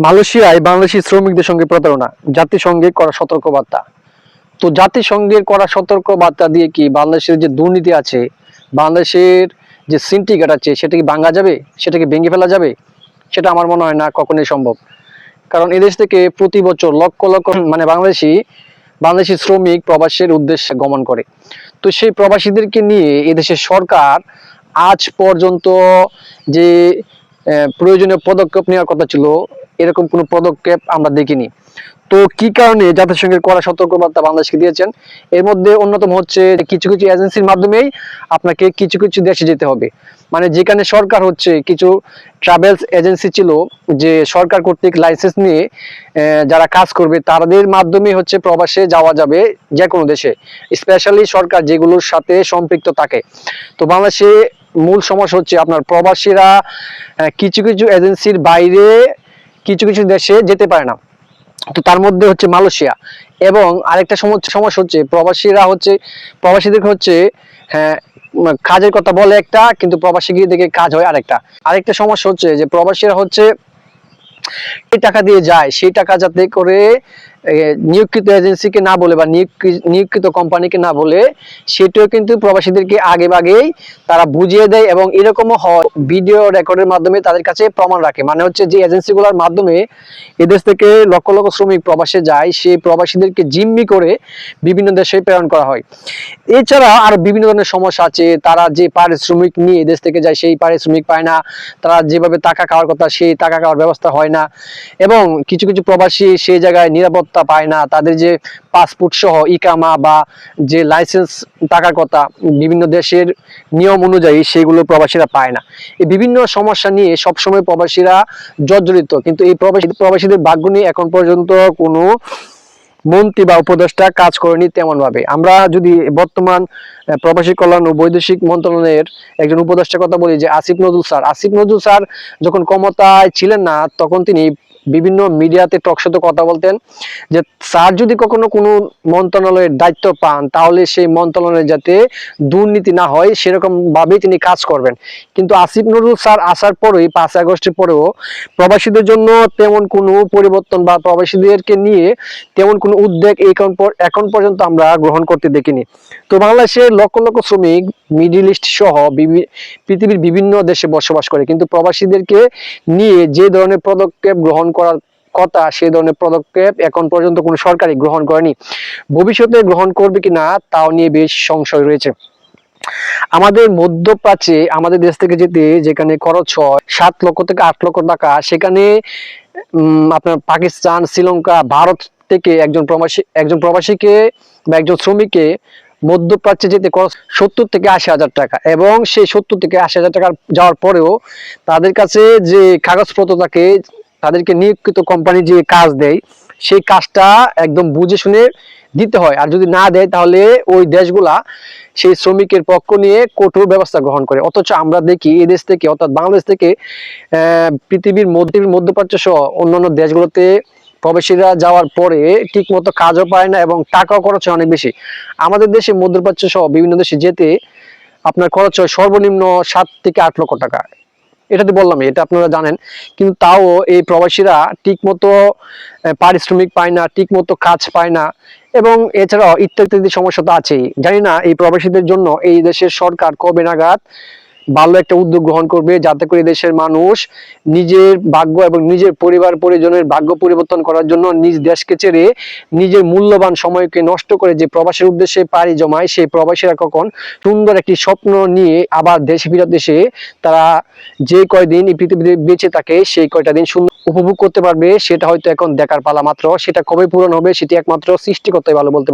মালয়েশিয়ায় বাংলাদেশি শ্রমিকদের সঙ্গে প্রতারণা, জাতিসংঘে করা সতর্কবার্তা। তো জাতিসংঘের করা সতর্কবার্তা দিয়ে কি বাংলাদেশের যে দুর্নীতি আছে, বাংলাদেশের যে সিন্ডিকেট আছে, সেটা কি ভাঙা যাবে? সেটা কি ভেঙে ফেলা যাবে? সেটা আমার মনে হয় না কখনোই সম্ভব। কারণ এদেশ থেকে প্রতি বছর লক্ষ লক্ষ মানে বাংলাদেশি বাংলাদেশি শ্রমিক প্রবাসের উদ্দেশ্যে গমন করে। তো সেই প্রবাসীদেরকে নিয়ে এদেশের সরকার আজ পর্যন্ত যে প্রয়োজনীয় পদক্ষেপ নেওয়ার কথা ছিল এরকম কোনো পদক্ষেপ আমরা দেখিনি। তো কি কারণে জাতিসংঘের করা সতর্কবার্তা বাংলাদেশকে দিয়েছেন? এর মধ্যে অন্যতম হচ্ছে কিছু কিছু এজেন্সির মাধ্যমেই আপনাকে কিছু কিছু দেশে যেতে হবে। মানে যেখানে সরকার হচ্ছে, কিছু ট্রাভেলস এজেন্সি ছিল যে সরকার কর্তৃক লাইসেন্স নিয়ে যারা কাজ করবে, তাদের মাধ্যমে হচ্ছে প্রবাসে যাওয়া যাবে যে কোনো দেশে। স্পেশালি সরকার যেগুলোর সাথে সম্পৃক্ত থাকে। তো বাংলাদেশে মূল সমস্যা হচ্ছে আপনার প্রবাসীরা কিছু কিছু এজেন্সির বাইরে কিছু কিছু দেশে যেতে পারে না। তো তার মধ্যে হচ্ছে মালয়েশিয়া এবং আরেকটা সমস্যা হচ্ছে প্রবাসীরা হচ্ছে, প্রবাসীদের হচ্ছে হ্যাঁ কাজের কথা বলে একটা, কিন্তু প্রবাসী গিয়ে দেখে কাজ হয় আরেকটা। আরেকটা সমস্যা হচ্ছে যে প্রবাসীরা হচ্ছে টাকা দিয়ে যায়, সেই টাকা যাতে করে নিয়োগকৃত এজেন্সিকে না বলে বা নিয়োগকৃ- নিয়োগকৃত কোম্পানিকে না বলে সেটাও কিন্তু প্রবাসীদেরকে আগে আগেই তারা বুঝিয়ে দেয় এবং এরকমও হয়, ভিডিও রেকর্ডের মাধ্যমে তাদের কাছে প্রমাণ রাখে। মানে হচ্ছে যে এজেন্সিগুলোর মাধ্যমে এদেশ থেকে লক্ষ লক্ষ শ্রমিক প্রবাসে যায় সেই প্রবাসীদেরকে জিম্মি করে বিভিন্ন দেশে প্রেরণ করা হয়। এছাড়া আরও বিভিন্ন ধরনের সমস্যা আছে। তারা যে পারিশ্রমিক নিয়ে এদেশ থেকে যায়, সেই পারিশ্রমিক পায় না। তারা যেভাবে টাকা খাওয়ার কথা, সেই টাকা খাওয়ার ব্যবস্থা হয় না। এবং কিছু কিছু প্রবাসী সেই জায়গায় নিরাপত্তা পায় না, তাদের যে পাসপোর্ট সহ ইকামা বা যে লাইসেন্স টাকার কথা বিভিন্ন দেশের নিয়ম অনুযায়ী সেগুলো প্রবাসীরা পায় না। এই বিভিন্ন সমস্যা নিয়ে সবসময় প্রবাসীরা জর্জরিত, কিন্তু এই প্রবাসী, প্রবাসীদের ভাগ্য নিয়ে এখন পর্যন্ত কোনো মন্ত্রী বা উপদেষ্টা কাজ করেনি তেমন ভাবে আমরা যদি বর্তমান প্রবাসী কল্যাণ ও বৈদেশিক মন্ত্রণালয়ের একজন উপদেষ্টার কথা বলি যে আসিফ নজরুল স্যার। আসিফ নজরুল স্যার যখন ক্ষমতায় ছিলেন না, তখন তিনি বিভিন্ন মিডিয়াতে টকশোতে কথা বলতেন যে স্যার যদি কখনো কোনো মন্ত্রণালয়ের দায়িত্ব পান, তাহলে সেই মন্ত্রণালয়ে যাতে দুর্নীতি না হয় সেরকম ভাবেই তিনি কাজ করবেন। কিন্তু আসিফ নজরুল স্যার আসার পরেই পাঁচ আগস্টের পরেও প্রবাসীদের জন্য তেমন কোনো পরিবর্তন বা প্রবাসীদেরকে নিয়ে তেমন কোনো উদ্যোগ এখন পর্যন্ত আমরা গ্রহণ করতে দেখিনি। তো বাংলাদেশের লক্ষ লক্ষ শ্রমিক মিডিল ইস্ট সহ পৃথিবীর বিভিন্ন দেশে বসবাস করে। কিন্তু প্রবাসীদেরকে নিয়ে যে ধরনের পদক্ষেপ গ্রহণ করার কথা সেই ধরনের পদক্ষেপ এখন পর্যন্ত কোনো সরকারই গ্রহণ করেনি। ভবিষ্যতে গ্রহণ করবে কি না, তাও নিয়ে বেশ সংশয় রয়েছে। আমাদের মধ্যপ্রাচ্যে, আমাদের দেশ থেকে যেতে যেখানে খরচ হয় সাত লক্ষ থেকে আট লক্ষ টাকা, সেখানে আপনার পাকিস্তান, শ্রীলঙ্কা, ভারত থেকে একজন প্রবাসী, একজন প্রবাসীকে বা একজন শ্রমিককে মধ্যপ্রাচ্যে যেতে খরচ সত্তর থেকে আশি হাজার টাকা এবং সেই সত্তর থেকে আশি হাজার টাকা যাওয়ার পরেও তাদের কাছে যে কাগজপত্র থাকে তাদেরকে নিয়োগকৃত কোম্পানি যে কাজ দেয়, সেই কাজটা একদম বুঝে শুনে দিতে হয়। আর যদি না দেয়, তাহলে ওই দেশগুলা সেই শ্রমিকের পক্ষ নিয়ে কঠোর ব্যবস্থা গ্রহণ করে। অথচ আমরা দেখি এই দেশ থেকে, অর্থাৎ বাংলাদেশ থেকে পৃথিবীর মধ্যে, মধ্যপ্রাচ্য সহ অন্যান্য দেশগুলোতে প্রবাসীরা যাওয়ার পরে ঠিক মতো কাজও পায় না এবং টাকাও খরচ হয় অনেক বেশি। আমাদের দেশে মধ্যপ্রাচ্য সহ বিভিন্ন দেশে যেতে আপনার খরচ হয় সর্বনিম্ন সাত থেকে আট লক্ষ টাকা। এটা তো বললাম, এটা আপনারা জানেন। কিন্তু তাও এই প্রবাসীরা ঠিক মতো পারিশ্রমিক পায় না ঠিক মতো কাজ পায় না এবং এছাড়াও ইত্যাদি সমস্যা তো আছেই। জানি না এই প্রবাসীদের জন্য এই দেশের সরকার কবে নাগাদ ভালো একটা উদ্যোগ গ্রহণ করবে যাতে করে দেশের মানুষ নিজের ভাগ্য এবং নিজের পরিবার পরিজনের ভাগ্য পরিবর্তন করার জন্য নিজ দেশকে ছেড়ে নিজের মূল্যবান সময়কে নষ্ট করে যে প্রবাসের উদ্দেশ্যে পাড়ি জমায়, সেই প্রবাসীরা কখন সুন্দর একটি স্বপ্ন নিয়ে আবার দেশে ফিরত এসে তারা যে কয়দিন এই পৃথিবীতে বেঁচে থাকে, সেই কয়টা দিন সুন্দর উপভোগ করতে পারবে, সেটা হয়তো এখন দেখার পালা মাত্র, সেটা কবে পূরণ হবে, সেটি একমাত্র সৃষ্টিকর্তাই ভালো বলতে।